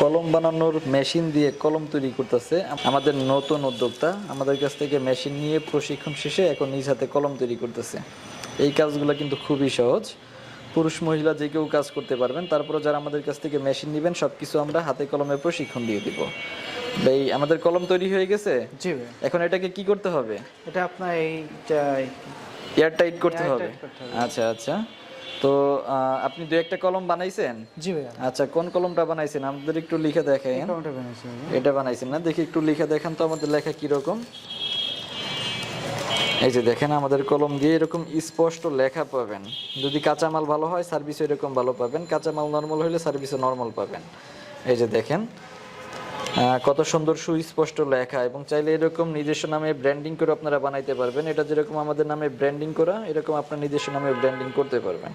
কলম বানানোর মেশিন দিয়ে কলম তৈরি করতেছে। আমাদের নতুন উদ্যোক্তা আমাদের কাছ থেকে মেশিন নিয়ে প্রশিক্ষণ শেষে এখন নিজ হাতে কলম তৈরি করতেছে। এই কাজগুলো কিন্তু খুবই সহজ। পুরুষ মহিলা যে কেউ কাজ করতে পারবেন তারপরে যারা আমাদের কাছ থেকে মেশিন নেবেন সব কিছু আমরা হাতে কলমে প্রশিক্ষণ দিয়ে দিব। এই আমাদের কলম তৈরি হয়ে গেছে? জি এখন এটাকে কি করতে হবে? এটা আপনার এইটা এয়ার টাইট করতে হবে। আচ্ছা আচ্ছা। তো আপনি দু একটা কলম বানাইছেন? জি ভাইয়া। আচ্ছা কোন কলমটা বানাইছেন? আমাদের একটু লিখে দেখেন। বানিয়েছি ভাইয়া। এটা বানাইছেন না? দেখি একটু লিখে দেখেন তো আমাদের লেখা কীরকম। এই যে দেখেন আমাদের কলম দিয়ে এরকম স্পষ্ট লেখা পাবেন। যদি কাঁচামাল ভালো হয় সার্ভিস এরকম ভালো পাবেন। কাঁচামাল নর্মাল হলে সার্ভিসও নর্মাল পাবেন। এই যে দেখেন কত সুন্দর সুস্পষ্ট লেখা এবং চাইলে এরকম নিজস্ব নামে ব্র্যান্ডিং করে আপনারা বানাইতে পারবেন। এটা যেরকম আমাদের নামে ব্র্যান্ডিং করা, এরকম আপনার নিজস্ব নামে ব্র্যান্ডিং করতে পারবেন।